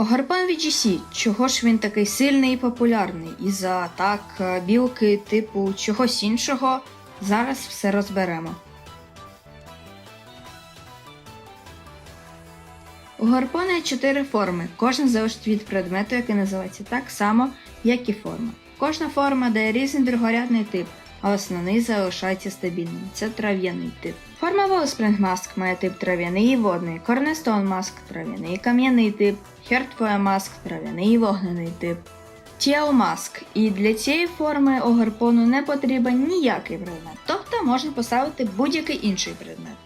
Огарпан VGC, чого ж він такий сильний і популярний? Із-за атак, е, білки, типу чогось іншого. Зараз все розберемо. У гарпона є чотири форми, кожна залежить від предмету, який називається так само, як і форма. Кожна форма дає різний другорядний тип, а основний залишається стабільним. Це трав'яний тип. Wellspring Mask має тип трав'яний і водний, Mask трав'яний кам'яний тип, Mask трав'яний і вогнений тип. Mask. І для цієї форми у гарпону не потрібен ніякий предмет, тобто можна поставити будь-який інший предмет.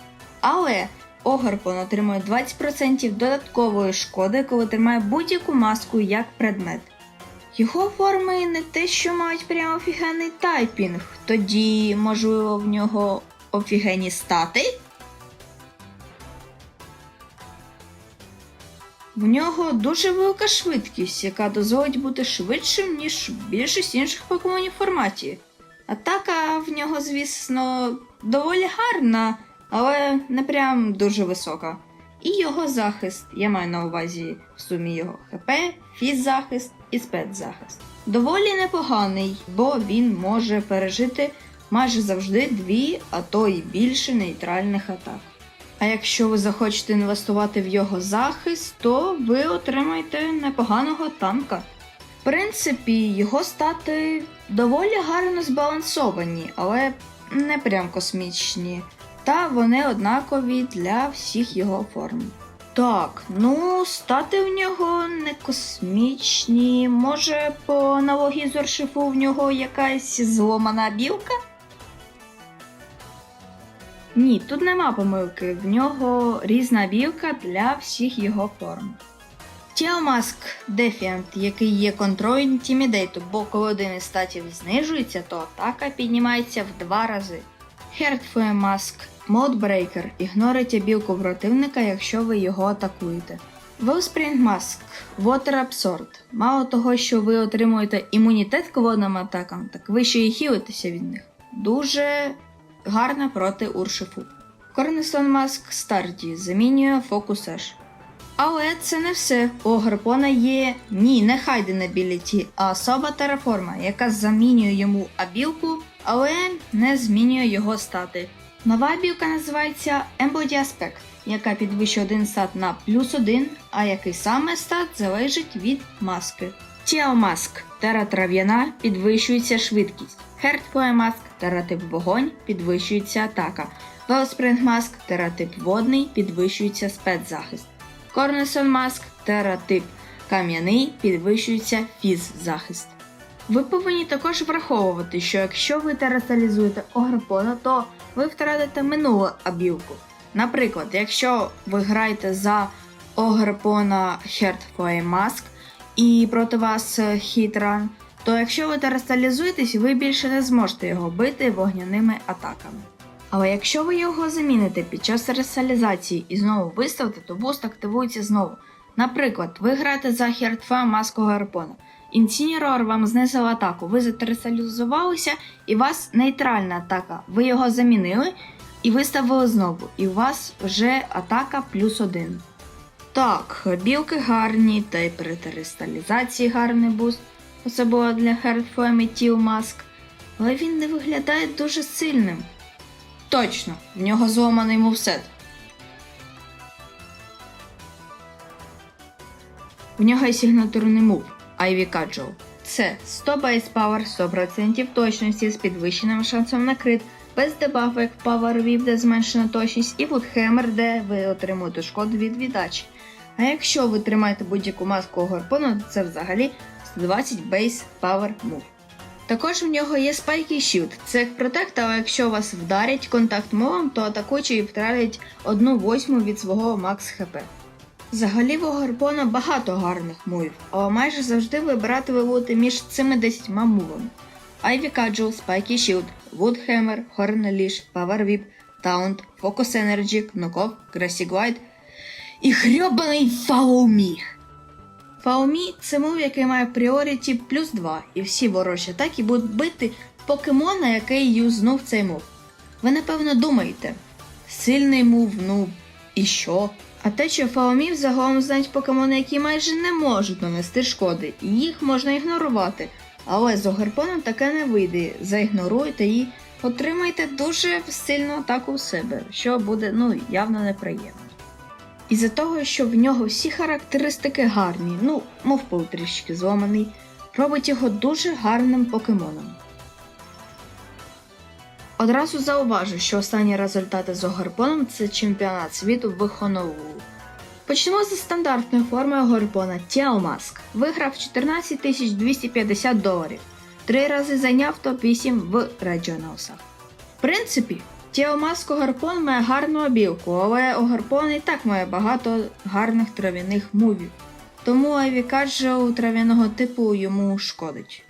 Але Огарпон отримує 20% додаткової шкоди, коли тримає будь-яку маску як предмет. Його форми не те, що мають прямо офігенний тайпінг, тоді, можливо, в нього офігенні стати? В нього дуже велика швидкість, яка дозволить бути швидшим, ніж більшість інших покемонів в форматі. Атака в нього, звісно, доволі гарна, але не прям дуже висока. І його захист, я маю на увазі в сумі його ХП, фіззахист і спецзахист. Доволі непоганий, бо він може пережити майже завжди дві, а то і більше нейтральних атак. А якщо ви захочете інвестувати в його захист, то ви отримаєте непоганого танка. В принципі, його стати доволі гарно збалансовані, але не прям космічні. Та вони однакові для всіх його форм. Так, ну, стати в нього не космічні. Може, по аналогії з Оршифу в нього якась зломана білка? Ні, тут нема помилки. В нього різна білка для всіх його форм. Тілмаск Defiant, який є контроль інтімідейту, бо коли один із статів знижується, то атака піднімається в два рази. Heartfire Modebreaker ігнорить білку противника, якщо ви його атакуєте. Wellspring Mask Water Absorb. Мало того, що ви отримуєте імунітет к водним атакам, так ви ще й хілитеся від них. Дуже гарна проти уршифу. Cornerstone Mask Старді замінює фокус Еш. Але це не все. У Гарпона є ні, не Хайден Ability, а особа тераформа, яка замінює йому абілку, але не змінює його стати. Нова абілка називається Embody Aspect, яка підвищує один стат на плюс один, а який саме стат залежить від маски. Тіл Маск Тера трав'яна підвищується швидкість. Mask тератип вогонь підвищується атака. Mask тератип водний підвищується спецзахист. Cornerstone Mask тератип кам'яний підвищується фіз-захист. Ви повинні також враховувати, що якщо ви терасалізуєте ограпона, то ви втратите минулу абілку. Наприклад, якщо ви граєте за ограпона Heartfire Mask і проти вас е, хітран, то якщо ви терасталізуєтесь, ви більше не зможете його бити вогняними атаками. Але якщо ви його заміните під час терасалізації і знову виставите, то буст активується знову. Наприклад, ви граєте за Хертфа маску гарпона. Інсінірор вам знизив атаку, ви затерасалізувалися, і у вас нейтральна атака. Ви його замінили і виставили знову, і у вас вже атака плюс один. Так, білки гарні, та й при теристалізації гарний буст, особливо для Хертфлем і Тіл Маск, але він не виглядає дуже сильним. Точно, в нього зламаний мувсет. В нього є сигнатурний мув Ivy Cudgel. Це 100 base power, 100% точності з підвищеним шансом на крит, без дебафу як Power Whip, де зменшена точність, і Woodhammer, де ви отримуєте шкоду від віддачі. А якщо ви тримаєте будь-яку маску гарпону, то це взагалі 120 base power move. Також в нього є і Shield. Це як протект, але якщо вас вдарять контакт мовом, то атакуючий втратить 1 восьму від свого макс хп. Взагалі в Гарпона багато гарних мувів, але майже завжди вибирати ви між цими 10 мувами. Ivy Cudgel, Spike і Shield, Horn Leash, Power Whip, Taunt, Focus Energy, Knock-Off, Grassy Glide і Me. Follow Me – це мув, який має пріоріті плюс 2, і всі ворожі атаки будуть бити покемона, який юзнув цей мув. Ви напевно думаєте, сильний мув, ну і що? А те, що Фаомів загалом знають покемони, які майже не можуть нанести шкоди, і їх можна ігнорувати. Але з Огарпоном таке не вийде. Заігноруйте і отримайте дуже сильну атаку у себе, що буде ну, явно неприємно. Із-за того, що в нього всі характеристики гарні, ну, мов пол трішки зломаний, робить його дуже гарним покемоном. Одразу зауважу, що останні результати з Огарпоном це чемпіонат світу в Хонолулу. Почнемо зі стандартної форми Огарпона Тіалмаск. Виграв 14 250 доларів. Три рази зайняв топ-8 в Regionalsах. В принципі, Тіалмаск Огарпон має гарну обілку, але Огарпон і так має багато гарних трав'яних мувів. Тому Айвікаджо трав'яного типу йому шкодить.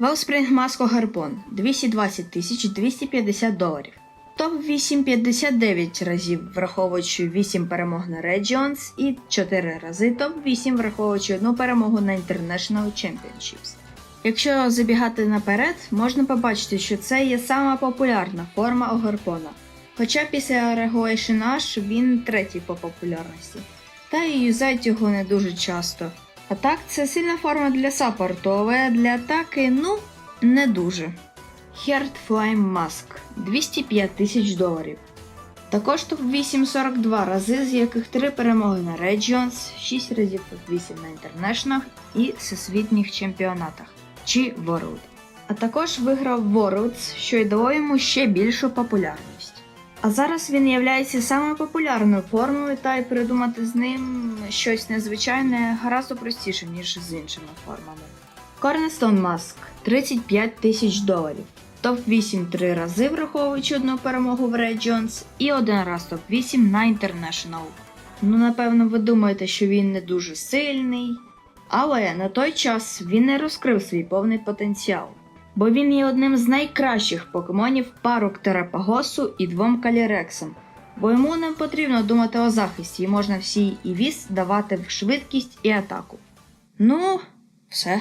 Wellspring Mask Гарпон 220 тисяч 250 доларів. Топ 8 59 разів, враховуючи 8 перемог на Regions і 4 рази топ 8 враховуючи одну перемогу на International Championships. Якщо забігати наперед, можна побачити, що це є сама популярна форма Огарпона. Хоча після Regulation Ash він третій по популярності. Та і юзають його не дуже часто. А так, це сильна форма для саппорту, але для атаки, ну, не дуже. Heart Flame Mask 205 тисяч доларів. Також топ-8 42 рази, з яких 3 перемоги на Regions, 6 разів топ-8 на інтернешнах і всесвітніх чемпіонатах чи World. А також виграв Worlds, що й дало йому ще більшу популярність. А зараз він є самою популярною формою, та й придумати з ним щось незвичайне гораздо простіше, ніж з іншими формами. Cornerstone Mask 35 тисяч доларів. Топ-8 три рази, враховуючи одну перемогу в Regions, і один раз топ-8 на International. Ну, напевно, ви думаєте, що він не дуже сильний. Але на той час він не розкрив свій повний потенціал бо він є одним з найкращих покемонів пару Терапагосу і двом Калірексам, бо йому не потрібно думати о захисті, і можна всій і віз давати в швидкість і атаку. Ну, все.